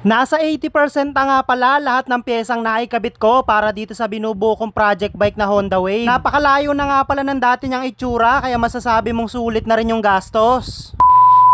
Nasa 80% na nga pala lahat ng pyesang naikabit ko para dito sa binubuo kong project bike na Honda Wave. Napakalayo na nga pala ng dati niyang itsura kaya masasabi mong sulit na rin yung gastos.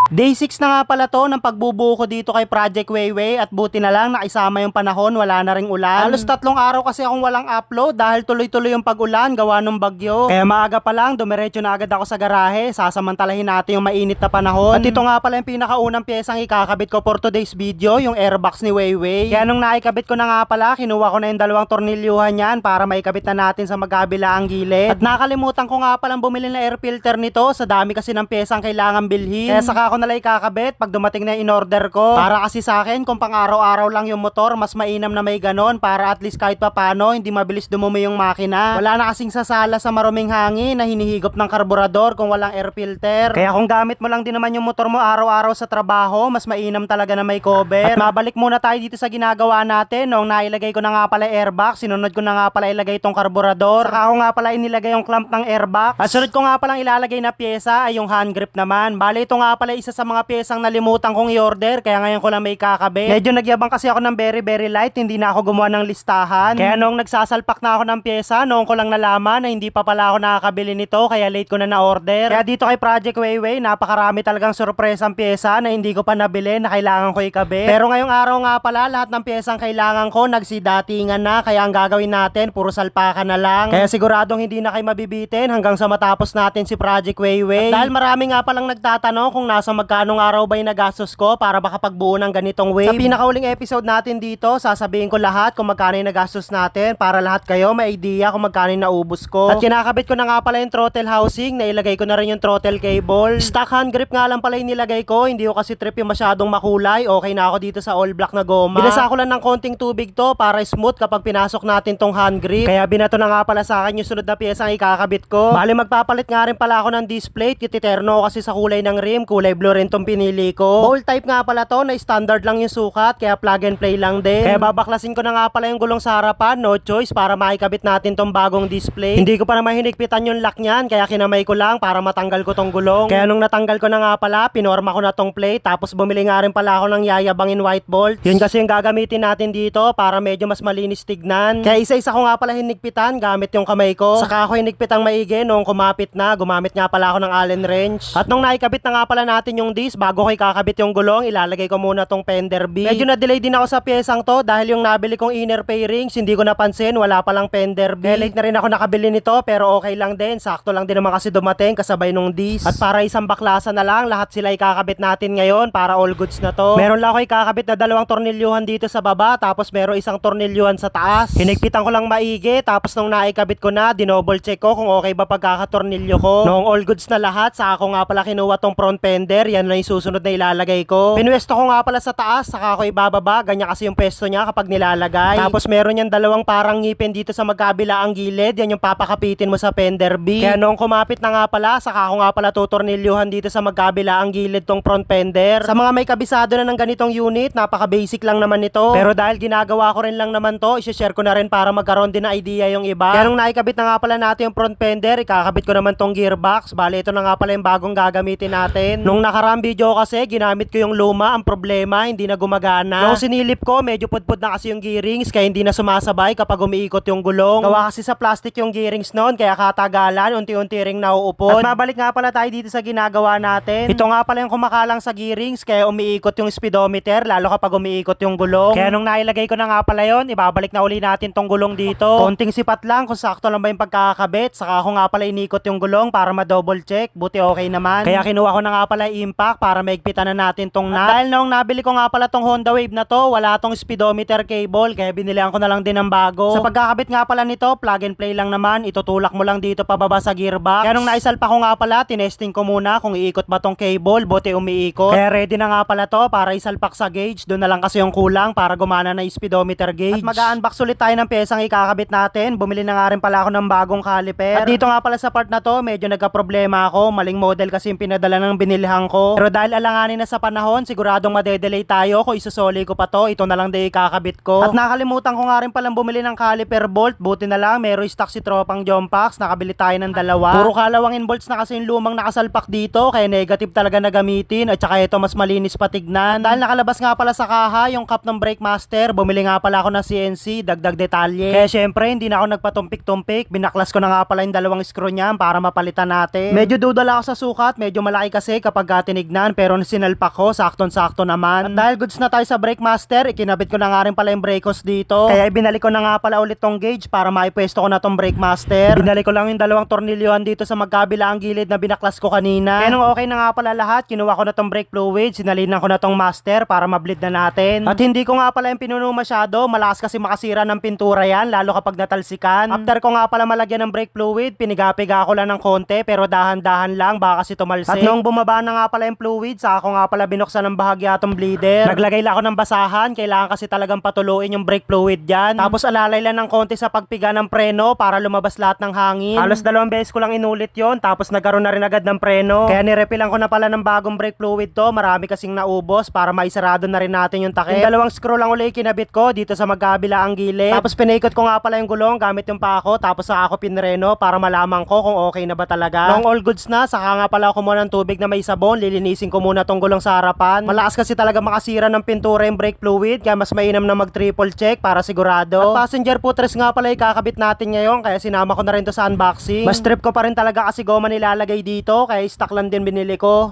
Day 6 na nga pala to ng pagbubuo ko dito kay Project Wayway at buti na lang nakisama yung panahon, wala na ring ulan. Halos tatlong araw kasi akong walang upload dahil tuloy-tuloy yung pag-ulan gawa ng bagyo. Kaya maaga pa lang, dumiretso na agad ako sa garahe, sasamantalahin natin yung mainit na panahon. At ito nga pala yung pinakaunang pyesang ikakabit ko for today's video, yung airbox ni Wayway. Kaya nung naikabit ko na nga pala, kinuha ko na yung dalawang tornilyuhan yan para maikabit na natin sa magkabila ang gilid. At nakalimutan ko nga palang bumili ng air filter nito sa dami kasi ng pyesang kailangan bilhin. Kaya saka ako nalang ikakabit pag dumating na yung in-order ko. Para kasi sa akin, kung pang araw-araw lang yung motor, mas mainam na may ganon para at least kahit papano, hindi mabilis dumumi yung makina. Wala na kasing sasala sa maruming hangin na hinihigop ng karburador kung walang air filter. Kaya kung gamit mo lang din naman yung motor mo araw-araw sa trabaho, mas mainam talaga na may cover. At mabalik muna tayo dito sa ginagawa natin. Nung nailagay ko na nga pala airbag, sinunod ko na nga pala ilagay itong karburador. Saka ako nga pala inilagay yung clamp ng airbag. At sunod ko nga palang ilalagay na pyesa ay yung hand grip naman. Bali ito nga pala isa sa mga pyesang nalimutan kong i-order kaya ngayon ko lang may kakabit. Medyo nagyabang kasi ako ng very very light, hindi na ako gumawa ng listahan. Kaya nung nagsasalpak na ako ng pyesa, noong ko lang nalaman na hindi pa pala ako nakakabili nito kaya late ko na na-order. Kaya dito kay Project Wayway, napakarami talagang surprise ang pyesa na hindi ko pa nabili na kailangan ko ikabit. Pero ngayong araw nga pala, lahat ng pyesang kailangan ko nagsidatingan na kaya ang gagawin natin, puro salpakan na lang. Kaya siguradong hindi na kayo mabibitin hanggang sa matapos natin si Project Wayway. At dahil marami nga palang nagtatanong kung nasa magkanong araw ba yung nagastos ko para makapagbuo ng ganitong wave. Sa pinakauling episode natin dito, sasabihin ko lahat kung magkano yung nagastos natin para lahat kayo may idea kung magkano yung naubos ko. At kinakabit ko na nga pala yung throttle housing, nailagay ko na rin yung throttle cable. Stock hand grip nga lang pala yung nilagay ko, hindi ko kasi trip yung masyadong makulay. Okay na ako dito sa all black na goma. Binasa ko lang ng konting tubig to para smooth kapag pinasok natin tong hand grip. Kaya binato na nga pala sa akin yung sunod na pyesa ang ikakabit ko. Bali magpapalit nga rin pala ako ng disc plate, kititerno kasi sa kulay ng rim, kulay blue rin tong pinili ko. Bowl type nga pala to, na standard lang yung sukat, kaya plug and play lang din. Kaya babaklasin ko na nga pala yung gulong sa harapan, no choice para maikabit natin tong bagong display. Hindi ko pa naman hinigpitan yung lock niyan, kaya kinamay ko lang para matanggal ko tong gulong. Kaya nung natanggal ko na nga pala, pinorma ko na tong plate, tapos bumili nga rin pala ako ng yayabangin white bolt. Yun kasi yung gagamitin natin dito para medyo mas malinis tignan. Kaya isa-isa ko nga pala hinigpitan gamit yung kamay ko. Saka ako hinigpitan maigi nung kumapit na, gumamit nga pala ako ng allen wrench. At nung naikabit na nga pala natin yung disc, bago ko ikakabit yung gulong, ilalagay ko muna tong fender B. Medyo na-delay din ako sa pyesang to dahil yung nabili kong inner fairings, hindi ko napansin, wala palang fender B. Eh, late na rin ako nakabili nito pero okay lang din. Sakto lang din naman kasi dumating kasabay nung disc. At para isang baklasa na lang, lahat sila ikakabit natin ngayon para all goods na to. Meron lang ako ikakabit na dalawang tornilyuhan dito sa baba tapos meron isang tornilyuhan sa taas. Hinigpitan ko lang maigi tapos nung naikabit ko na, dinoble check ko kung okay ba pagkakatornilyo ko. Noong all goods na lahat, saka ko nga pala kinuha tong front fender, yan na yung susunod na ilalagay ko. Pinwesto ko nga pala sa taas, saka ako ibababa, ganyan kasi yung pwesto niya kapag nilalagay. Tapos meron yan dalawang parang ngipin dito sa magkabila ang gilid, yan yung papakapitin mo sa fender B. Kaya noong kumapit na nga pala, saka ako nga pala tutornilyuhan dito sa magkabila ang gilid tong front fender. Sa mga may kabisado na ng ganitong unit, napaka basic lang naman nito. Pero dahil ginagawa ko rin lang naman to, isi-share ko na rin para magkaroon din ng idea yung iba. Kaya nung naikabit na nga pala natin yung front fender, ikakabit ko naman tong gearbox. Bale, ito na nga pala yung bagong gagamitin natin. Nung nakaraang video kasi, ginamit ko yung luma. Ang problema, hindi na gumagana. Nung sinilip ko, medyo pudpud na kasi yung gearings, kaya hindi na sumasabay kapag umiikot yung gulong. Gawa kasi sa plastic yung gearings noon, kaya katagalan, unti-unti ring nauupod. At mabalik nga pala tayo dito sa ginagawa natin. Ito nga pala yung kumakalang sa gearings, kaya umiikot yung speedometer, lalo kapag umiikot yung gulong. Kaya nung nailagay ko na nga pala yon, ibabalik na uli natin tong gulong dito. Konting sipat lang kung sakto lang ba yung pagkakabit, saka ako nga pala inikot yung gulong para ma-double check, buti okay naman. Kaya kinuha ko na nga pala yung impact para maigpitan na natin tong nut. Dahil nung nabili ko nga pala tong Honda Wave na to, wala tong speedometer cable, kaya binilihan ko na lang din ng bago. Sa pagkakabit nga pala nito, plug and play lang naman, itutulak mo lang dito pababa sa gearbox. Kaya nung naisalpa ko nga pala, tinesting ko muna kung iikot ba tong cable, buti umiikot. Kaya ready na nga pala to para isalpak sa gauge, doon na lang kasi yung kulang para gumana na speedometer gauge. At mag-unbox ulit tayo ng pyesang ikakabit natin, bumili na nga rin pala ako ng bagong caliper. At dito nga pala sa part na to, medyo nagka-problema ako, maling model kasi yung pinadala ng binilihang pinuntahan ko. Pero dahil alanganin na sa panahon, siguradong madedelay tayo kung isusoli ko pa to. Ito na lang din kakabit ko. At nakalimutan ko nga rin palang bumili ng caliper bolt. Buti na lang, meron stock si Tropang Jompax. Nakabili tayo ng dalawa. Puro kalawangin bolts na kasi yung lumang nakasalpak dito. Kaya negative talaga na gamitin. At saka ito mas malinis pa tignan. Dahil nakalabas nga pala sa kaha yung cup ng Brake Master. Bumili nga pala ako ng CNC. Dagdag detalye. Kaya syempre, hindi na ako nagpatumpik-tumpik. Binaklas ko na nga pala yung dalawang screw niyan para mapalitan natin. Medyo dudala ako sa sukat. Medyo malaki kasi kapag ka tinignan. Pero sinalpak ko, sakton-sakto naman. At dahil goods na tayo sa Brake Master, ikinabit ko na nga rin pala yung brake hose dito. Kaya ibinalik ko na nga pala ulit tong gauge para maipwesto ko na tong Brake Master. Binalik ko lang yung dalawang tornilyohan dito sa magkabila ang gilid na binaklas ko kanina. Kaya nung okay na nga pala lahat, kinuha ko na tong brake fluid, sinalinan ko na tong master para mableed na natin. At hindi ko nga pala yung pinuno masyado, malakas kasi makasira ng pintura yan, lalo kapag natalsikan. After ko nga pala malagyan ng brake fluid, pinigapiga ko lang ng konti, pero dahan-dahan lang, baka kasi tumalsik. At nung bumaba na nga pala yung fluid, saka ko nga pala binuksan ng bahagya tong bleeder. Naglagay lang ako ng basahan, kailangan kasi talagang patuluin yung brake fluid yan. Tapos alalay lang ng konti sa pagpiga ng preno para lumabas lahat ng hangin. Halos dalawang beses ko lang inulit yon tapos nagkaroon na rin agad ng preno. Kaya nirepilan ko na pala ng bagong brake fluid to. Marami kasing naubos para maisarado na rin natin yung takip. Yung dalawang screw lang ulit kinabit ko dito sa magkabila ang gilid. Tapos pinaikot ko nga pala yung gulong gamit yung pako tapos saka ako pinreno para malaman ko kung okay na ba talaga. Nung all goods na, saka nga pala ako muna ng tubig na may sabon. Lilinisin ko muna tong gulong sa harapan. Malakas kasi talaga makasira ng pintura yung brake fluid kaya mas mainam na mag triple check para sigurado. At passenger footrest nga pala ikakabit natin ngayon kaya sinama ko na rin to sa unboxing. Mas trip ko pa rin talaga kasi goma nilalagay dito kaya stock lang din binili ko.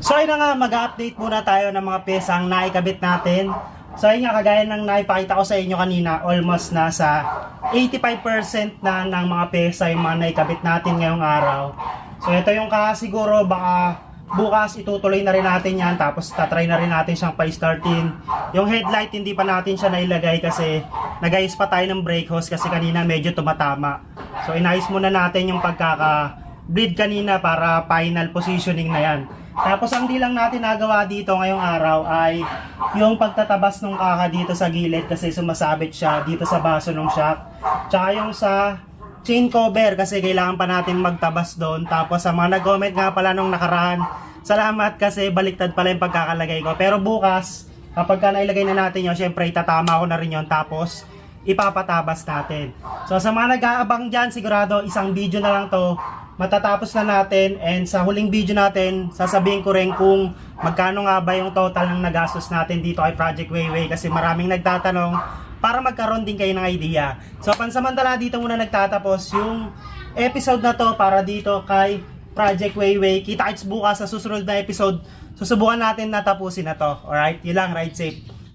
So ayun nga, mag-update muna tayo ng mga pesang naikabit natin. So ayun nga, kagaya ng naipakita ko sa inyo kanina, almost nasa 85% na ng mga pesa yung mga naikabit natin ngayong araw. So ito yung kasiguro baka bukas itutuloy na rin natin yan tapos tatry na rin natin siyang pa-startin. Yung headlight hindi pa natin siya nailagay kasi nagayos pa tayo ng brake hose kasi kanina medyo tumatama. So inayos muna natin yung pagkaka bleed kanina para final positioning na yan. Tapos ang di lang natin nagawa dito ngayong araw ay yung pagtatabas ng kaka dito sa gilid kasi sumasabit siya dito sa baso ng shock. Tsaka yung sa chain cover kasi kailangan pa natin magtabas doon. Tapos sa mga nag-comment nga pala nung nakaraan, salamat kasi baliktad pala yung pagkakalagay ko. Pero bukas, kapag ka nailagay na natin yun, syempre itatama ko na rin yun. Tapos ipapatabas natin. So sa mga nag-aabang dyan, sigurado isang video na lang to matatapos na natin and sa huling video natin sasabihin ko rin kung magkano nga ba yung total ng nagastos natin dito kay Project Wayway kasi maraming nagtatanong para magkaroon din kayo ng idea. So pansamantala dito muna nagtatapos yung episode na to para dito kay Project Wayway. Kita kits bukas sa susunod na episode. Susubukan natin na tapusin na to. Alright? Yun lang, ride safe.